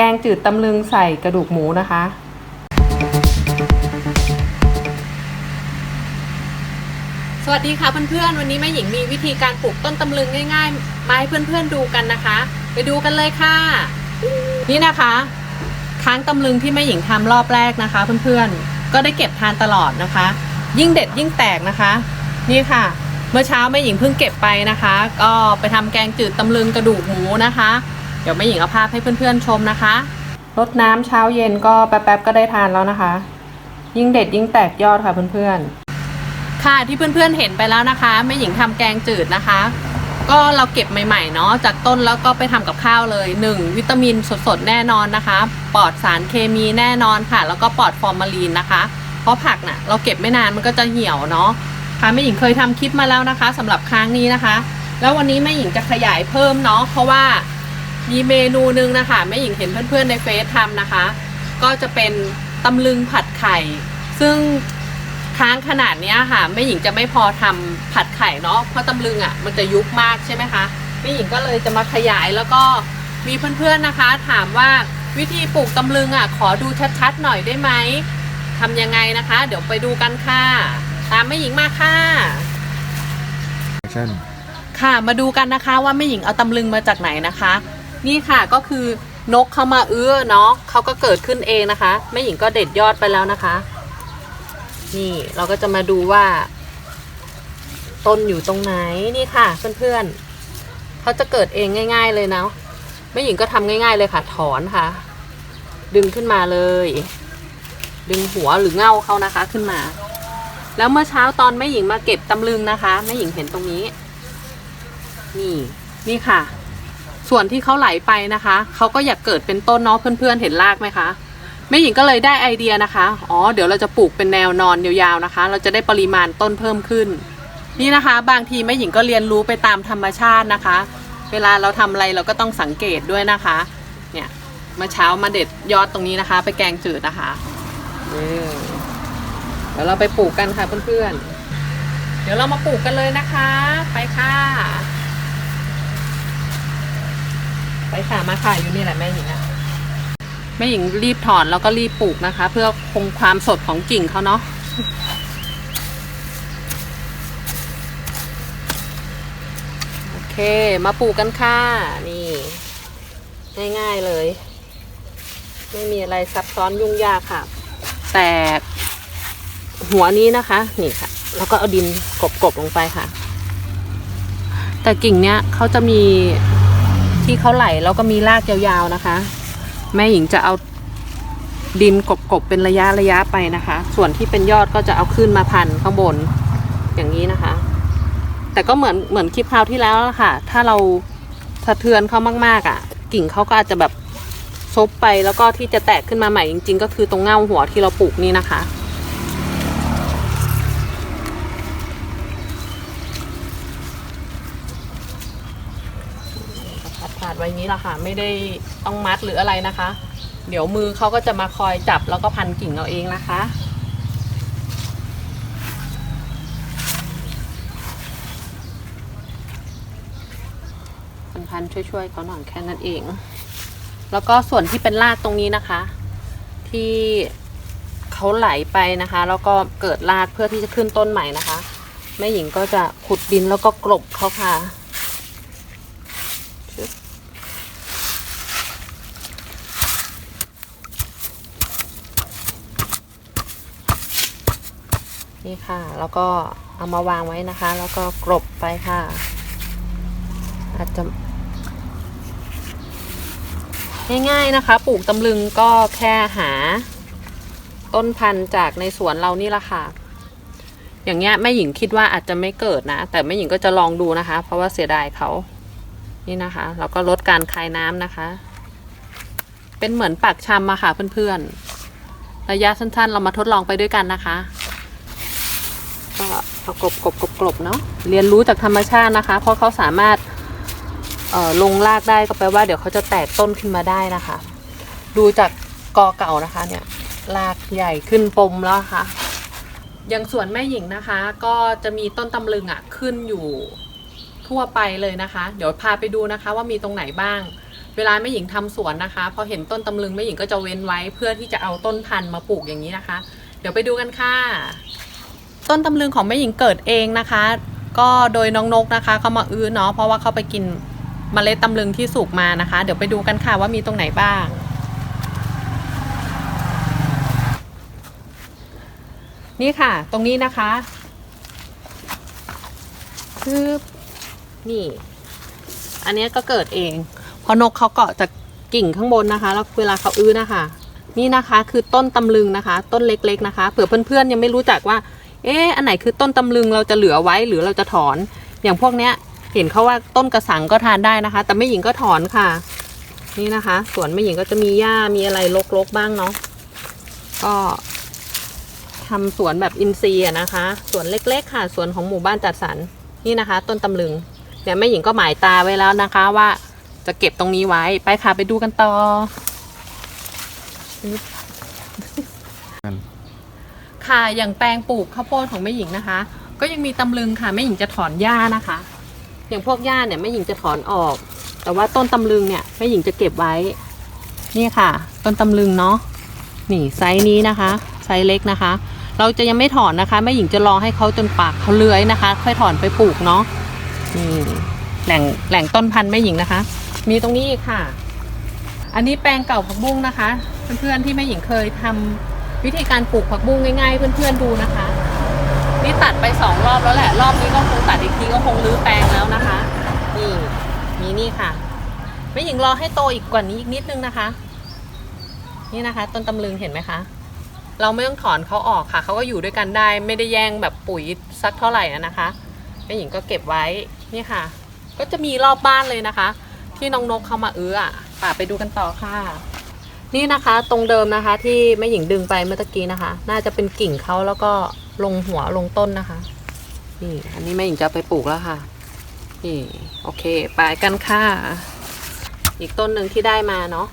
แกงจืดตำลึงใส่กระดูกหมูนะคะ สวัสดีค่ะเพื่อนๆ วันนี้แม่หญิงมีวิธีการปลูกต้นตำลึงง่ายๆ มาให้เพื่อนๆดูกันนะคะ ไปดูกันเลยค่ะ นี่นะคะค้างตำลึงที่แม่หญิงทำรอบแรกนะคะ เพื่อนๆ ก็ได้เก็บทานตลอดนะคะ ยิ่งเด็ดยิ่งแตกนะคะ นี่ค่ะ เมื่อเช้าแม่หญิงเพิ่งเก็บไปนะคะ ก็ไปทำแกงจืดตำลึงกระดูกหมูนะคะ เดี๋ยวแม่หญิงเอาภาพให้เพื่อนๆชมนะคะรดน้ำเช้าเย็นก็แป๊บๆก็ได้ทานแล้วนะคะ ยิ่งเด็ดยิ่งแตกยอดค่ะเพื่อนๆ ค่ะที่เพื่อนๆเห็นไปแล้วนะคะแม่หญิงทำแกงจืดนะคะ ก็เราเก็บใหม่ๆเนาะจากต้นแล้วก็ไปทำกับข้าวเลย 1. วิตามินสดๆแน่นอนนะคะ ปลอดสารเคมีแน่นอนค่ะ แล้วก็ปลอดฟอร์มาลีนนะคะ เพราะผักน่ะเราเก็บไม่นานมันก็จะเหี่ยวเนาะค่ะแม่หญิงเคยทำคลิปมาแล้วนะคะสำหรับครั้งนี้นะคะ แล้ววันนี้แม่หญิงจะขยายเพิ่มเนาะเพราะว่า มีเมนูนึงนะคะแม่หญิงเห็นเพื่อนๆในเฟซทำนะคะ ก็จะเป็นตำลึงผัดไข่ ซึ่งค้างขนาดเนี้ยค่ะแม่หญิงจะไม่พอทำผัดไข่เนาะเพราะตำลึงอะมันจะยุบมากใช่ไหมคะแม่หญิงก็เลยจะมาขยายแล้วก็มีเพื่อนๆนะคะ ถามว่าวิธีปลูกตำลึงอะขอดูชัดๆหน่อยได้ไหมทำยังไงนะคะ เดี๋ยวไปดูกันค่ะ ตามแม่หญิงมาค่ะ action ค่ะมาดูกันนะคะว่าแม่หญิงเอาตำลึงมาจากไหนนะคะ นี่ค่ะก็คือนกเข้ามาเอื้อเนาะเขาก็เกิดขึ้นเองนะคะแม่หญิงก็เด็ดยอดไปแล้วนะคะ นี่เราก็จะมาดูว่า ต้นอยู่ตรงไหนนี่ค่ะเพื่อนๆเขาจะเกิดเองง่าย ๆเลยเนาะแม่หญิงก็ทำง่าย ๆเลยค่ะ ถอนค่ะ ดึงขึ้นมาเลย ดึงหัวหรือเง่าเขานะคะขึ้นมา แล้วเมื่อเช้าตอนแม่หญิงมาเก็บตำลึงนะคะแม่หญิงเห็นตรงนี้ นี่นี่ค่ะ ส่วนที่เขาไหลไปนะคะเขาก็อยากเกิดเป็นต้นเนาะเพื่อนๆเห็นรากไหมคะแม่หญิงก็เลยได้ไอเดียนะคะ อ๋อ เดี๋ยวเราจะปลูกเป็นแนวนอนยาวๆนะคะ เราจะได้ปริมาณต้นเพิ่มขึ้น นี่นะคะ บางทีแม่หญิงก็เรียนรู้ไปตามธรรมชาตินะคะ เวลาเราทำอะไรเราก็ต้องสังเกตด้วยนะคะ เนี่ยมื่อเช้ามาเด็ดยอดตรงนี้นะคะ ไปแกงจืดนะคะเดี๋ยวเราไปปลูกกันค่ะเพื่อนๆ เดี๋ยวเรามาปลูกกันเลยนะคะ ไปค่ะ ไปค่ะมาค่ะอยู่นี่แหละแม่หญิงอะแม่หญิงรีบถอนแล้วก็รีบปลูกนะคะ เพื่อคงความสดของกิ่งเขาเนาะโอเคมาปลูกกันค่ะ นี่ ง่ายๆเลย ไม่มีอะไรซับซ้อนยุ่งยากค่ะ แต่หัวนี้นะคะ นี่ค่ะ แล้วก็เอาดินกบๆลงไปค่ะ แต่กิ่งเนี้ยเขาจะมี ที่เขาไหลแล้วก็มีรากยาวๆนะคะ แม่หญิงจะเอาดินกบๆเป็นระยะระยะไปนะคะ ส่วนที่เป็นยอดก็จะเอาขึ้นมาพันข้างบนอย่างนี้นะคะ แต่ก็เหมือนเหมือนคลิปคราวที่แล้วละค่ะ ถ้าเราสะเทือนเขามากๆอะ กิ่งเขาก็อาจจะแบบซบไปแล้วก็ที่จะแตกขึ้นมาใหม่จริง ๆ ก็คือตรงเง่าหัวที่เราปลูกนี่นะคะ ผัดผัดๆ ไว้อย่างนี้แหละค่ะ ไม่ได้ต้องมัดหรืออะไรนะคะ เดี๋ยวมือเขาก็จะมาคอยจับแล้วก็พันกิ่งเอาเองนะคะพันๆช่วยๆเขาหน่อยแค่นั้นเอง แล้วก็ส่วนที่เป็นรากตรงนี้นะคะ ที่เขาไหลไปนะคะ แล้วก็เกิดรากเพื่อที่จะขึ้นต้นใหม่นะคะแม่หญิงก็จะขุดดินแล้วก็กลบเขาค่ะ นี่ค่ะ แล้วก็เอามาวางไว้นะคะ แล้วก็กรบไปค่ะ อาจจะ ง่ายๆนะคะ ปลูกตำลึงก็แค่หา ต้นพันธุ์จากในสวนเรานี่แหละค่ะ อย่างเงี้ยแม่หญิงคิดว่าอาจจะไม่เกิดนะ แต่แม่หญิงก็จะลองดูนะคะ เพราะว่าเสียดายเขา นี่นะคะ แล้วก็ลดการคายน้ำนะคะ เป็นเหมือนปากชำอะค่ะเพื่อนๆ ระยะสั้นๆ เรามาทดลองไปด้วยกันนะคะ ก็เอากลบกลบกลบกลบเนาะเรียนรู้จากธรรมชาตินะคะ เพราะเขาสามารถเอ่อลงรากได้ก็แปลว่าเดี๋ยวเขาจะแตกต้นขึ้นมาได้นะคะ ดูจากกอเก่านะคะเนี่ยรากใหญ่ขึ้นปมแล้วค่ะอย่างส่วนแม่หญิงนะคะ ก็จะมีต้นตำลึงอะ่ะขึ้นอยู่ทั่วไปเลยนะคะ เดี๋ยวพาไปดูนะคะว่ามีตรงไหนบ้าง เวลาแม่หญิงทำสวนนะคะ พอเห็นต้นตำลึงแม่หญิงก็จะเว้นไว้เพื่อที่จะเอาต้นพันธุ์มาปลูกอย่างนี้นะคะ เดี๋ยวไปดูกันค่ะ ต้นตำลึงของแม่หญิงเกิดเองนะคะ ก็โดยน้องนกนะคะเขามาอื้อเนาะเพราะว่าเขาไปกินเมล็ดตำลึงที่สุกมานะคะ เดี๋ยวไปดูกันค่ะว่ามีตรงไหนบ้าง นี่ค่ะ ตรงนี้นะคะคือนี่ อันนี้ก็เกิดเอง เพราะนกเขาเกาะจากกิ่งข้างบนนะคะ แล้วเวลาเขาอื้อนะคะ นี่นะคะคือต้นตำลึงนะคะ ต้นเล็กๆนะคะ เผื่อเพื่อนๆยังไม่รู้จักว่า เอ๊ะอันไหนคือต้นตำลึงเราจะเหลือไว้หรือเราจะถอน อย่างพวกเนี้ย เห็นเขาว่าต้นกระสังก็ทานได้นะคะ แต่แม่หญิงก็ถอนค่ะ นี่นะคะ สวนแม่หญิงก็จะมีหญ้ามีอะไรรกๆบ้างเนาะก็ทำสวนแบบอินทรีย์นะคะ สวนเล็ก ๆ ค่ะ สวนของหมู่บ้านจัดสรรนี่นะคะ ต้นตำลึงเดี๋ยวแม่หญิงก็หมายตาไว้แล้วนะคะว่าจะเก็บตรงนี้ไว้ไปค่ะไปดูกันต่อ ค่ะอย่างแปลงปลูกข้าวโพดของแม่หญิงนะคะ ก็ยังมีตำลึงค่ะแม่หญิงจะถอนหญ้านะคะ อย่างพวกหญ้าเนี่ยแม่หญิงจะถอนออก แต่ว่าต้นตำลึงเนี่ยแม่หญิงจะเก็บไว้ นี่ค่ะ ต้นตำลึงเนาะนี่ไซส์นี้นะคะไซส์เล็กนะคะ เราจะยังไม่ถอนนะคะแม่หญิงจะรอให้เขาจนปากเขาเลื้อยนะคะ ค่อยถอนไปปลูกเนาะนี่แหล่งแหล่งต้นพันธุ์แม่หญิงนะคะ มีตรงนี้อีกค่ะ อันนี้แปลงเก่าผักบุ้งนะคะ เพื่อนๆที่แม่หญิงเคยทำ วิธีการปลูกผักบุ้งง่ายๆ เพื่อนๆดูนะคะ นี่ตัดไปสองรอบแล้วแหละ รอบนี้ก็คงตัดอีกทีก็คงรื้อแปลงแล้วนะคะ นี่มีนี่ค่ะแม่หญิงรอให้โตอีกกว่านี้อีกนิดนึงนะคะ นี่นะคะ ต้นตำลึงเห็นไหมคะ เราไม่ต้องถอนเขาออกค่ะเขาก็อยู่ด้วยกันได้ ไม่ได้แย่งแบบปุ๋ยสักเท่าไหร่นะคะแม่หญิงก็เก็บไว้นี่ค่ะ ก็จะมีรอบบ้านเลยนะคะ ที่น้องนกเข้ามาเอื้ออะป่าไปดูกันต่อค่ะ นี่นะคะตรงเดิมนะคะ ที่แม่หญิงดึงไปเมื่อกี้นะคะ น่าจะเป็นกิ่งเขาแล้วก็ลงหัวลงต้นนะคะ นี่ อันนี้แม่หญิงจะไปปลูกแล้วค่ะ นี่ โอเค ไปกันค่ะ อีกต้นหนึ่งที่ได้มาเนาะ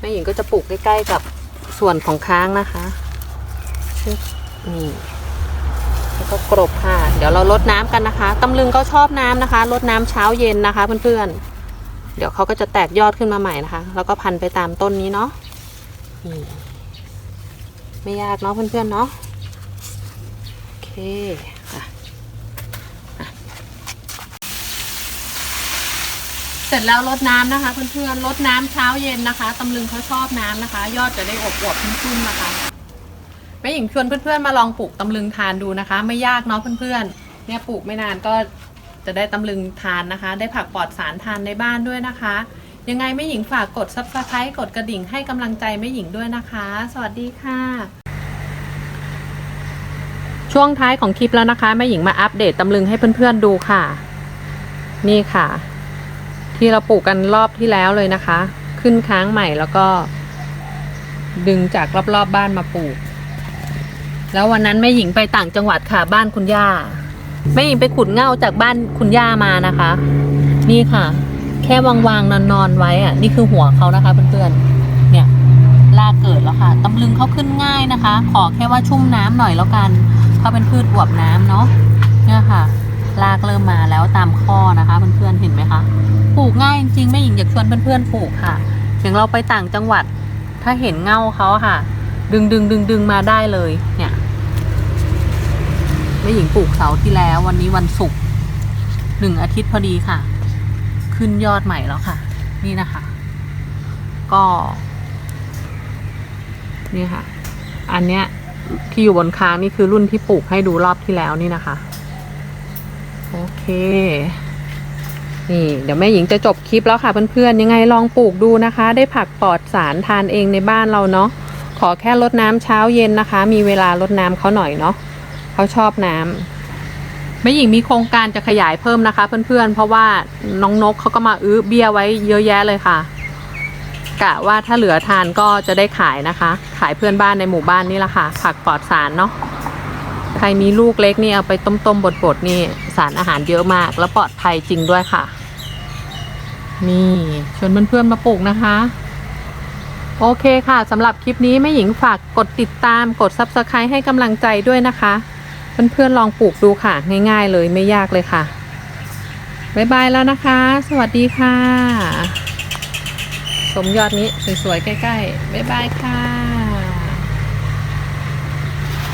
แม่หญิงก็จะปลูกใกล้ๆกับส่วนของค้างนะคะนี่แล้วก็กรบค่ะ เดี๋ยวเราลดน้ำกันนะคะตำลึงก็ชอบน้ำนะคะลดน้ำเช้าเย็นนะคะเพื่อนๆเดี๋ยวเขาก็จะแตกยอดขึ้นมาใหม่นะคะ แล้วก็พันไปตามต้นนี้เนาะ นี่ไม่ยากเนาะเพื่อนๆเนาะโอเคอะอะเสร็จแล้วลดน้ำนะคะเพื่อนๆลดน้ำเช้าเย็นนะคะตำลึงเขาชอบน้ำนะคะ ยอดจะได้อบอวบๆชุ่มๆนะคะแม่หญิงชวนเพื่อนๆมาลองปลูกตำลึงทานดูนะคะ ไม่ยากเนาะเพื่อนๆเนี่ยปลูกไม่นานก็จะได้ตำลึงทานนะคะ ได้ผักปลอดสารทานในบ้านด้วยนะคะ ยังไงแม่หญิงฝากกด subscribe กดกระดิ่งให้กำลังใจแม่หญิงด้วยนะคะ สวัสดีค่ะ ช่วงท้ายของคลิปแล้วนะคะแม่หญิงมาอัปเดตตำลึงให้เพื่อนๆดูค่ะ นี่ค่ะ ที่เราปลูกกันรอบที่แล้วเลยนะคะ ขึ้นค้างใหม่แล้วก็ ดึงจากรอบๆบบ้านมาปลูก แล้ววันนั้นแม่หญิงไปต่างจังหวัดค่ะบ้านคุณย่าแม่หญิงไปขุดเง่าจากบ้านคุณย่ามานะคะ นี่ค่ะ แค่วางวางนอนนอนๆไว้อะนี่คือหัวเขานะคะเพื่อนๆเนี่ยรากเกิดแล้วค่ะตำลึงเขาขึ้นง่ายนะคะ ขอแค่ว่าชุ่มน้ำหน่อยแล้วกันเขาเป็นพืชอวบน้ำเนาะเนี่ยค่ะรากเริ่มมาแล้วตามข้อนะคะเพื่อนๆเห็นไหมคะปลูกง่ายจริงๆแม่หญิงอยากชวนเพื่อนๆปลูกค่ะอย่างเราไปต่างจังหวัดถ้าเห็นเงาเขาค่ะ ดึงดึงดึงดึงมาได้เลยเนี่ยแม่หญิงปลูกเสาที่แล้ววันนี้วันศุกร์หนึ่งอาทิตย์พอดีค่ะ ขึ้นยอดใหม่แล้วค่ะ นี่นะคะ ก็ นี่ค่ะ อันเนี้ยที่อยู่บนค้างนี่คือรุ่นที่ปลูกให้ดูรอบที่แล้วนี่นะคะ โอเค นี่เดี๋ยวแม่หญิงจะจบคลิปแล้วค่ะเพื่อนๆ ยังไงลองปลูกดูนะคะ ได้ผักปลอดสารทานเองในบ้านเราเนาะขอแค่ลดน้ำเช้าเย็นนะคะ มีเวลาลดน้ำเขาหน่อยเนาะเขาชอบน้ำ แม่หญิงมีโครงการจะขยายเพิ่มนะคะ เพื่อนๆ เพราะว่าน้องนกเขาก็มาอื้อเบี้ยไว้เยอะแยะเลยค่ะ กะว่าถ้าเหลือทานก็จะได้ขายนะคะ ขายเพื่อนบ้านในหมู่บ้านนี่แหละค่ะ ผักปลอดสารเนาะใครมีลูกเล็กนี่เอาไปต้มๆบดๆนี่สารอาหารเยอะมาก แล้วปลอดภัยจริงด้วยค่ะ นี่ชวนเพื่อนๆมาปลูกนะคะ โอเคค่ะสำหรับคลิปนี้แม่หญิงฝากกดติดตามกด subscribe ให้กำลังใจด้วยนะคะ เพื่อนๆลองปลูกดูค่ะ ง่ายๆเลยไม่ยากเลยค่ะบายบายแล้วนะคะ สวัสดีค่ะ สมยอดนี้สวยๆใกล้ๆบายบายค่ะ